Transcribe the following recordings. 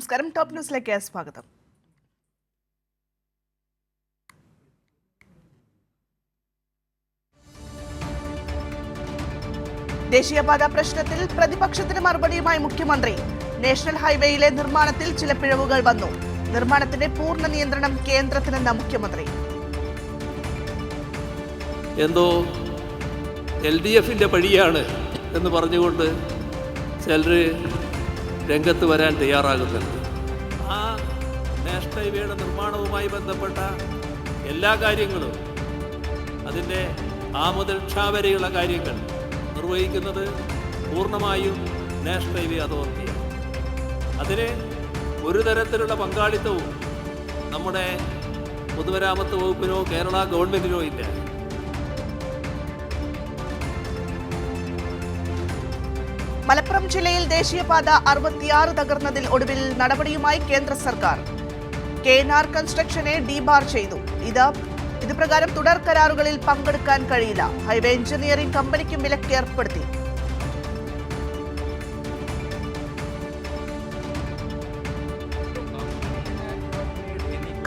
നമസ്കാരം. ടോപ്പ് ന്യൂസിലേക്ക് സ്വാഗതം. ദേശീയപാത പ്രശ്നത്തിൽ പ്രതിപക്ഷത്തിന് മറുപടിയുമായി മുഖ്യമന്ത്രി. നാഷണൽ ഹൈവേയിലെ നിർമ്മാണത്തിൽ ചില പിഴവുകൾ വന്നു. നിർമ്മാണത്തിന്റെ പൂർണ നിയന്ത്രണം കേന്ദ്രത്തിനെന്ന മുഖ്യമന്ത്രി. എന്തോ എൽ ഡി എഫിന്റെ പഴിയാണ് എന്ന് പറഞ്ഞുകൊണ്ട് ചിലർ രംഗത്ത് വരാൻ തയ്യാറാകുന്നുണ്ട്. ആ നാഷണൽ ഹൈവേയുടെ നിർമ്മാണവുമായി ബന്ധപ്പെട്ട എല്ലാ കാര്യങ്ങളും അതിന്റെ ആ മുതൽ ക്ഷ വരെയുള്ള കാര്യങ്ങൾ നിർവഹിക്കുന്നത് പൂർണമായും നാഷണൽ ഹൈവേ അതോറിറ്റിയാണ്. അതിന് ഒരു തരത്തിലുള്ള പങ്കാളിത്തവും നമ്മുടെ പൊതുമരാമത്ത് വകുപ്പിനോ കേരള ഗവൺമെന്റിനോ ഇല്ല. മലപ്പുറം ജില്ലയിൽ ദേശീയപാത അറുപത്തിയാറ് തകർന്നതിൽ ഒടുവിൽ നടപടിയുമായി കേന്ദ്ര സർക്കാർ. കെ ആർ കൺസ്ട്രക്ഷനെ ഡിബാർ ചെയ്തു. ഇത് ഇതുപ്രകാരം തുടർ കരാറുകളിൽ പങ്കെടുക്കാൻ കഴിയില്ല. ഹൈവേ എഞ്ചിനീയറിംഗ് കമ്പനിക്കും വിലക്ക് ഏർപ്പെടുത്തി.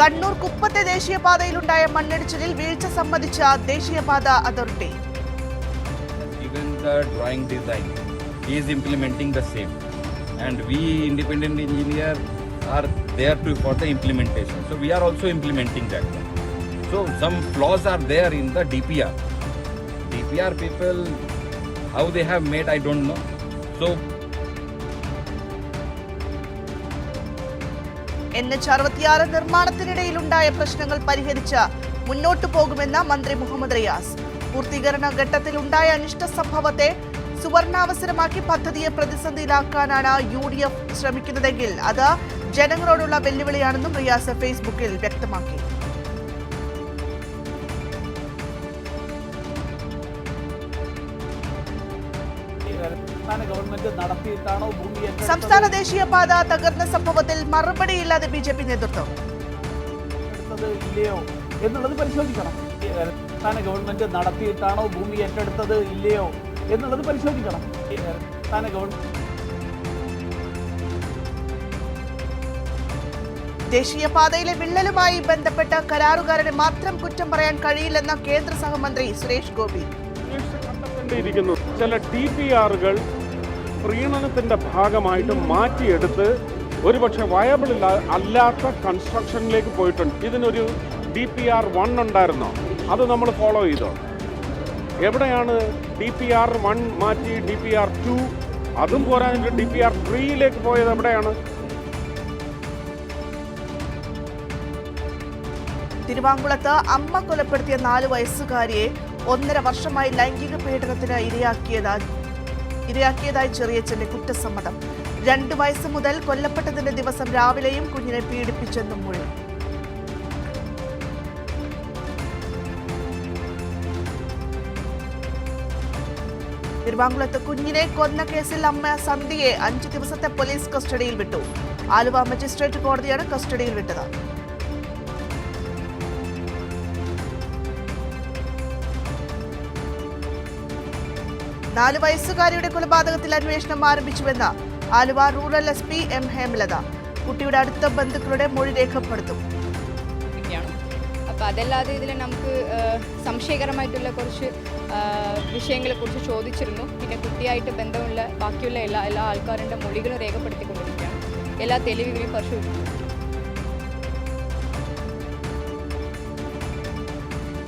കണ്ണൂർ കുപ്പത്തെ ദേശീയപാതയിലുണ്ടായ മണ്ണിടിച്ചിലിൽ വീഴ്ച സംബന്ധിച്ച ദേശീയപാത അതോറിറ്റി. Given the he is implementing the same and we independent engineer are there to for the implementation so we are also implementing that so some flaws are there in the dpr dpr people how they have made i don't know so N H അറുപത്തിയാറ് നിർമ്മാണത്തിനിടയിലുണ്ടായ പ്രശ്നങ്ങൾ പരിഹരിച്ച് മുന്നോട്ടു പോകുമെന്ന് മന്ത്രി മുഹമ്മദ് റിയാസ് പൂർത്തീകരണ ഘട്ടത്തിലുണ്ടായ അനിഷ്ട സംഭവത്തെ സുവർണാവസരമാക്കി പദ്ധതിയെ പ്രതിസന്ധിയിലാക്കാനാണ് യു ഡി എഫ് ശ്രമിക്കുന്നതെങ്കിൽ അത് ജനങ്ങളോടുള്ള വെല്ലുവിളിയാണെന്നും റിയാസ് ഫേസ്ബുക്കിൽ വ്യക്തമാക്കി. സംസ്ഥാന ദേശീയപാത തകർന്ന സംഭവത്തിൽ മറുപടിയില്ലാതെ ബി ജെ പി നേതൃത്വം ഇല്ലയോ എന്നുള്ളത് പരിശോധിക്കണം. സംസ്ഥാന ഗവൺമെന്റ് നടത്തിയിട്ടാണോ ഭൂമി ഏറ്റെടുത്തത് ഇല്ലയോ? എന്നുള്ളത് പരിശോധിക്കണം. ഈ സംസ്ഥാന ഗവൺമെന്റ് ദേശീയപാതയിലെ വിള്ളലുമായി ബന്ധപ്പെട്ട കരാറുകാരനെ മാത്രം കുറ്റം പറയാൻ കഴിയില്ലെന്ന കേന്ദ്ര സഹമന്ത്രി സുരേഷ് ഗോപി. കണ്ടെത്തേണ്ടിയിരിക്കുന്നു. ചില ടി പി ആറുകൾ പ്രീണനത്തിന്റെ ഭാഗമായിട്ട് മാറ്റിയെടുത്ത് ഒരുപക്ഷെ വയബിൾ അല്ലാത്ത കൺസ്ട്രക്ഷനിലേക്ക് പോയിട്ടുണ്ട്. ഇതിനൊരു ഡി പി ആർ വൺ ഉണ്ടായിരുന്നോ. അത് നമ്മൾ ഫോളോ ചെയ്തോ. എവിടെയാണ് ഡി പി ആർ വൺ മാറ്റി ഡി പി ആർ ടു അതും പോരാഞ്ഞിട്ട് ഡി പി ആർ ത്രീയിലേക്ക് പോയത് എവിടെയാണ്? തിരുവാങ്കുളത്ത് അമ്മ കൊലപ്പെടുത്തിയ നാല് വയസ്സുകാരിയെ ഒന്നര വർഷമായി ലൈംഗിക പീഡനത്തിന് ഇരയാക്കിയതായി ഇരയാക്കിയതായി ചെറിയച്ഛന്റെ കുറ്റസമ്മതം. രണ്ടു വയസ്സ് മുതൽ കൊല്ലപ്പെട്ടതിന്റെ ദിവസം രാവിലെയും കുഞ്ഞിനെ പീഡിപ്പിച്ചെന്നും മൊഴി. തിരുവാങ്കുളത്ത് കുഞ്ഞിനെ കൊന്ന കേസിൽ അമ്മ സന്ധ്യയെ അഞ്ചു ദിവസത്തെ പോലീസ് കസ്റ്റഡിയിൽ വിട്ടു. ആലുവ മജിസ്ട്രേറ്റ് കോടതിയാണ് കസ്റ്റഡിയിൽ വിട്ടത്. നാല് വയസ്സുകാരിയുടെ കൊലപാതകത്തിൽ അന്വേഷണം ആരംഭിച്ചുവെന്ന് Aluva rural S P M Hemalatha. കുട്ടിയുടെ അടുത്ത ബന്ധുക്കളുടെ മൊഴി രേഖപ്പെടുത്തും. അപ്പോൾ അതല്ലാതെ ഇതിൽ നമുക്ക് സംശയകരമായിട്ടുള്ള കുറച്ച് വിഷയങ്ങളെ കുറിച്ച് ചോദിച്ചിരുന്നു. പിന്നെ കുട്ടിയായിട്ട് ബന്ധമുള്ള ബാക്കിയുള്ള എല്ലാ എല്ലാ ആൾക്കാരുടെ മൊഴികളും രേഖപ്പെടുത്തിക്കൊണ്ടിരിക്കുകയാണ്. എല്ലാ തെളിവുകളും പരിശോധിക്കുന്നു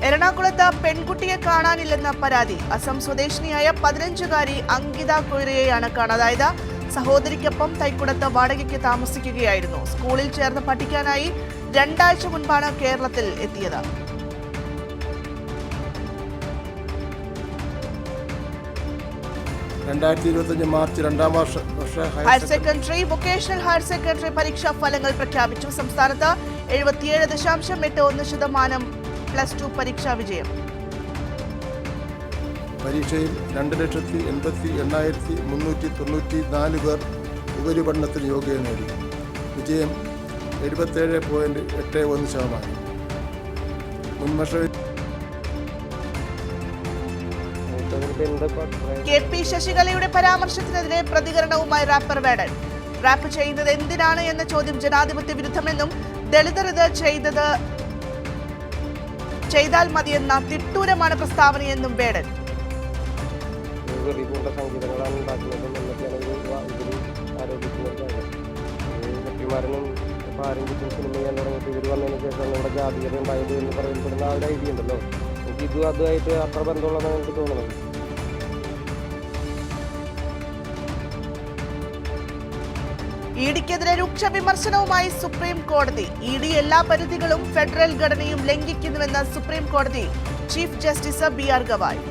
എറണാകുളത്ത് പെൺകുട്ടിയെ കാണാനില്ലെന്ന പരാതി. അസം സ്വദേശിനിയായ പതിനഞ്ചുകാരി അങ്കിത കൊയ്റയെയാണ് കാണാതായത്. സഹോദരിക്കൊപ്പം തൈക്കുടത്ത് വാടകയ്ക്ക് താമസിക്കുകയായിരുന്നു. സ്കൂളിൽ ചേർന്ന് പഠിക്കാനായി രണ്ടാഴ്ച മുൻപാണ് കേരളത്തിൽ എത്തിയത്. രണ്ടായിരത്തി ഇരുപത്തഞ്ച് മാർച്ച് രണ്ടാം വർഷ വർഷ higher higher secondary vocational higher secondary പരീക്ഷാ ഫലങ്ങൾ പ്രഖ്യാപിച്ചു. സംസ്ഥാനത്ത് എഴുപത്തിയേഴ് ദശാംശം എട്ട് ഒന്ന് ശതമാനം പ്ലസ് ടു പരീക്ഷാ വിജയം. പരീക്ഷയിൽ രണ്ട് ലക്ഷത്തി എൺപത്തി എണ്ണായിരത്തി മുന്നൂറ്റി തൊണ്ണൂറ്റി നാല് പേർ ഉപരിപഠനത്തിന് യോഗ്യത നേടി. വിജയം എഴുപത്തേഴ് പോയിന്റ് എട്ട് ഒന്ന് ശതമാനം. മുൻവർഷ കെ പി ശശികലയുടെ പരാമർശത്തിനെതിരെ പ്രതികരണവുമായി റാപ്പർ വേടൻ. റാപ്പ് ചെയ്യുന്നത് എന്തിനാണ് എന്ന ചോദ്യം ജനാധിപത്യ വിരുദ്ധമെന്നും ദളിതർ ഇത് ചെയ്തത് ചെയ്താൽ മതിയെന്ന തിട്ടൂരമാണ് പ്രസ്താവനയെന്നും വേടൻ. സംഗീതങ്ങളാണ് ഉണ്ടാക്കുന്നതും എന്നൊക്കെയാണ് ഇവർ ആരെങ്കിലും പാരമ്പര്യം സിനിമ ചെയ്യാൻ തുടങ്ങിയിട്ട് ഇവർ വന്നതിന് ശേഷം ഇവിടെ ജാതീയത ഉണ്ടായത് എന്ന് പറയപ്പെടുന്ന ആ ഒരു ഐഡിയ ഉണ്ടല്ലോ. എനിക്ക് ഇതും അതുമായിട്ട് അത്ര ബന്ധമുള്ളതാണ് എനിക്ക് തോന്നുന്നത്. ഇഡിക്കെതിരെ രൂക്ഷ വിമർശനവുമായി സുപ്രീം കോടതി. ഇ ഡി എല്ലാ പരിധികളും ഫെഡറൽ ഘടനയും ലംഘിക്കുന്നുവെന്ന് സുപ്രീം കോടതി chief justice B R Gavai.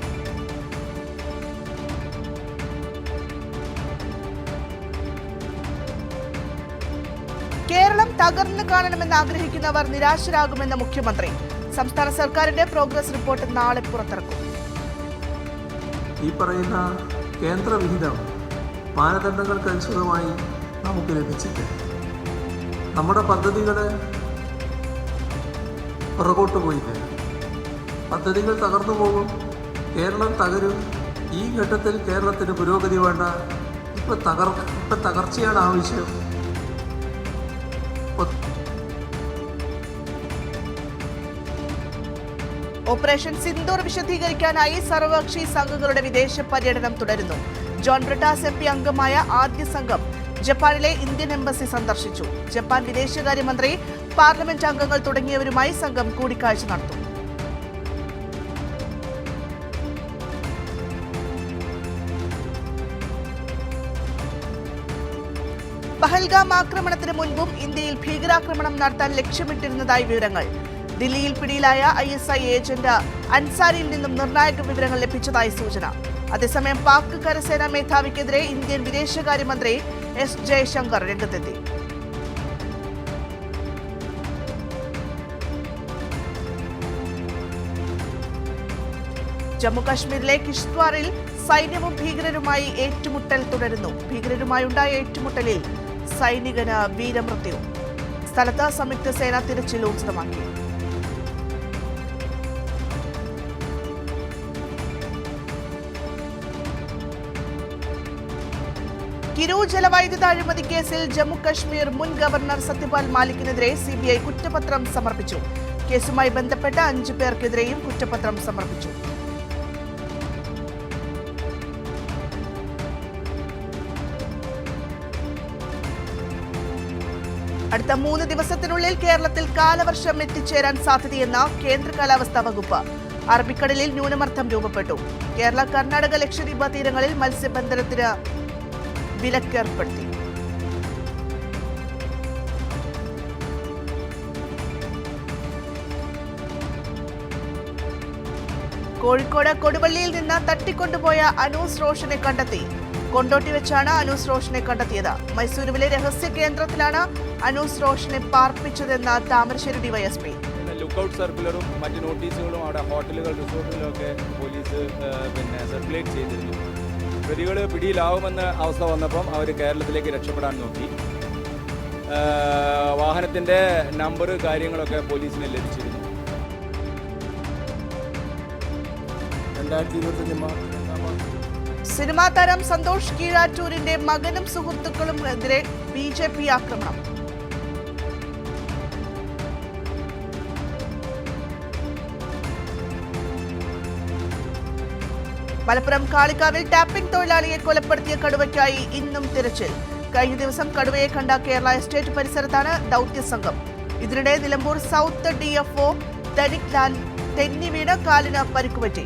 തകർന്നു കാണണമെന്ന് ആഗ്രഹിക്കുന്നവർ നിരാശരാകുമെന്ന് മുഖ്യമന്ത്രി. സംസ്ഥാന സർക്കാരിന്റെ പ്രോഗ്രസ് റിപ്പോർട്ട് നാളെ പുറത്തിറക്കും. ഈ പറയുന്ന കേന്ദ്ര വിഹിതം മാനദണ്ഡങ്ങൾക്കനുസൃതമായി നമുക്ക് ലഭിച്ചിട്ടുണ്ട് നമ്മുടെ പദ്ധതികൾ പുറകോട്ട് പോയില്ല പദ്ധതികൾ തകർന്നു പോകും കേരളം തകരും ഈ ഘട്ടത്തിൽ കേരളത്തിന് പുരോഗതി വേണ്ട. ഇപ്പം തകർ ഇപ്പം തകർച്ചയാണ് ആവശ്യം. ഓപ്പറേഷൻ സിന്ദൂർ വിശദീകരിക്കാനായി സർവകക്ഷി സംഘങ്ങളുടെ വിദേശ പര്യടനം തുടരുന്നു. ജോൺ ബ്രിട്ടാസ് എം പി അംഗമായ ആദ്യ സംഘം ജപ്പാനിലെ ഇന്ത്യൻ എംബസി സന്ദർശിച്ചു. ജപ്പാൻ വിദേശകാര്യമന്ത്രി പാർലമെന്റ് അംഗങ്ങൾ തുടങ്ങിയവരുമായി സംഘം കൂടിക്കാഴ്ച നടത്തും. പഹൽഗാം ആക്രമണത്തിന് മുൻപും ഇന്ത്യയിൽ ഭീകരാക്രമണം നടത്താൻ ലക്ഷ്യമിട്ടിരുന്നതായി വിവരങ്ങൾ. ദില്ലിയിൽ പിടിയിലായ ഐ എസ് ഐ ഏജന്റ് അൻസാരിയിൽ നിന്നും നിർണായക വിവരങ്ങൾ ലഭിച്ചതായി സൂചന. അതേസമയം പാക് കരസേനാ മേധാവിക്കെതിരെ ഇന്ത്യൻ വിദേശകാര്യമന്ത്രി എസ് ജയശങ്കർ രംഗത്തെത്തി. ജമ്മുകാശ്മീരിലെ കിഷ്ത്വാറിൽ സൈന്യവും ഭീകരരുമായി ഏറ്റുമുട്ടൽ തുടരുന്നു. ഭീകരരുമായുണ്ടായ ഏറ്റുമുട്ടലിൽ സൈനികന് വീരമൃത്യു. സ്ഥലത്ത് സംയുക്ത സേന തിരച്ചിൽ ഊർജിതമാക്കി കിരു ജലവൈദ്യുത അഴിമതി കേസിൽ ജമ്മുകശ്മീർ മുൻ ഗവർണർ സത്യപാൽ മാലിക്കിനെതിരെ സിബിഐ കുറ്റപത്രം സമർപ്പിച്ചു. കേസുമായി ബന്ധപ്പെട്ട അഞ്ചു പേർക്കെതിരെയും കുറ്റപത്രം സമർപ്പിച്ചു. അടുത്ത മൂന്ന് ദിവസത്തിനുള്ളിൽ കേരളത്തിൽ കാലവർഷം എത്തിച്ചേരാൻ സാധ്യതയെന്ന കേന്ദ്ര കാലാവസ്ഥാ വകുപ്പ്. അറബിക്കടലിൽ ന്യൂനമർദ്ദം രൂപപ്പെട്ടു. കേരള കർണാടക ലക്ഷദ്വീപ് തീരങ്ങളിൽ മത്സ്യബന്ധനത്തിന് വിലക്കേർപ്പെടുത്തി. കോഴിക്കോട് കൊടുവള്ളിയിൽ നിന്ന് തട്ടിക്കൊണ്ടുപോയ അനൂസ് റോഷനെ കണ്ടെത്തി. കൊണ്ടോട്ടി വെച്ചാണ് അനൂസ് റോഷനെ കണ്ടെത്തിയത്. മൈസൂരുവിലെ രഹസ്യ കേന്ദ്രത്തിലാണ് അനൂസ് റോഷനെ പാർപ്പിച്ചതെന്ന താമരശ്ശേരി ഡിവൈഎസ്പി. ലുക്കൗട്ട് സർക്കുലറും മറ്റ് നോട്ടീസുകളും അവിടെ ഹോട്ടലുകൾ റിസോർട്ടുകളൊക്കെ പോലീസ് ആ, പിന്നെ സർക്കുലേറ്റ് ചെയ്തിരുന്നു. പ്രതികൾ പിടിയിലാവുമെന്ന അവസ്ഥ വന്നപ്പം അവർ കേരളത്തിലേക്ക് രക്ഷപ്പെടാൻ നോക്കി. വാഹനത്തിന്റെ നമ്പർ കാര്യങ്ങളൊക്കെ പോലീസിന് ലഭിച്ചിരുന്നു. രണ്ടായിരത്തി ഇരുപത്തഞ്ച് മാർച്ച് സിനിമാ താരം സന്തോഷ് കീഴാറ്റൂരിന്റെ മകനും സുഹൃത്തുക്കളും എതിരെ ബി ജെ പി ആക്രമണം. മലപ്പുറം കാളിക്കാവിൽ ടാപ്പിംഗ് തൊഴിലാളിയെ കൊലപ്പെടുത്തിയ കടുവയ്ക്കായി ഇന്നും തിരച്ചിൽ. കഴിഞ്ഞ ദിവസം കടുവയെ കണ്ട കേരള എസ്റ്റേറ്റ് പരിസരത്താണ് ദൗത്യ സംഘം. ഇതിനിടെ Nilambur south D F O Lal തെന്നി വീണ് കാലിന് പരിക്കുപറ്റി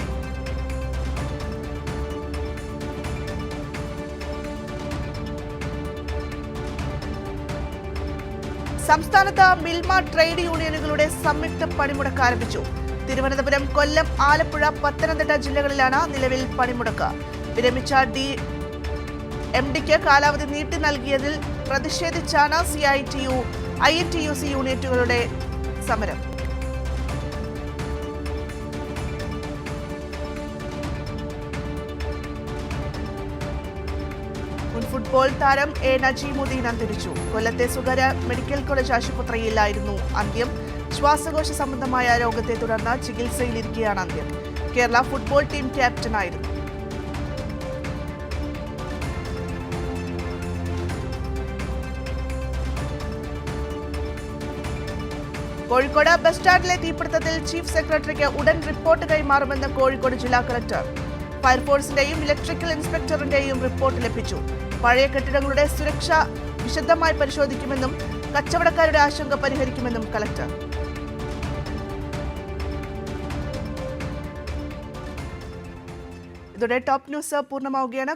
സംസ്ഥാനത്ത് മിൽമ ട്രേഡ് യൂണിയനുകളുടെ സംയുക്ത പണിമുടക്ക് ആരംഭിച്ചു. തിരുവനന്തപുരം കൊല്ലം ആലപ്പുഴ പത്തനംതിട്ട ജില്ലകളിലാണ് നിലവിൽ പണിമുടക്ക്. വിരമിച്ച ഡി എം ഡിക്ക് കാലാവധി നീട്ടി നൽകിയതിൽ പ്രതിഷേധിച്ചാണ് C I T U I N T U C യൂണിറ്റുകളുടെ സമരം. ഫുട്ബോൾ താരം എ നജീമുദ്ദീൻ അന്തരിച്ചു. കൊല്ലത്തെ സ്വകാര്യ മെഡിക്കൽ കോളേജ് ആശുപത്രിയിലായിരുന്നു അന്ത്യം. ശ്വാസകോശ സംബന്ധമായ രോഗത്തെ തുടർന്ന് ചികിത്സയിലിരിക്കുകയാണ് അന്ത്യം. കേരള ഫുട്ബോൾ ടീം ക്യാപ്റ്റനായിരുന്നു. കോഴിക്കോട് ബസ് സ്റ്റാൻഡിലെ തീപിടുത്തത്തിൽ ചീഫ് സെക്രട്ടറിക്ക് ഉടൻ റിപ്പോർട്ട് കൈമാറുമെന്ന് കോഴിക്കോട് ജില്ലാ കളക്ടർ. ഫയർഫോഴ്സിന്റെയും ഇലക്ട്രിക്കൽ ഇൻസ്പെക്ടറിന്റെയും റിപ്പോർട്ട് ലഭിച്ചു. പഴയ കെട്ടിടങ്ങളുടെ സുരക്ഷ വിശദമായി പരിശോധിക്കുമെന്നും കച്ചവടക്കാരുടെ ആശങ്ക പരിഹരിക്കുമെന്നും കളക്ടർ ഇതോടെ ടോപ്പ് ന്യൂസ് പൂർണമാവുകയാണ്.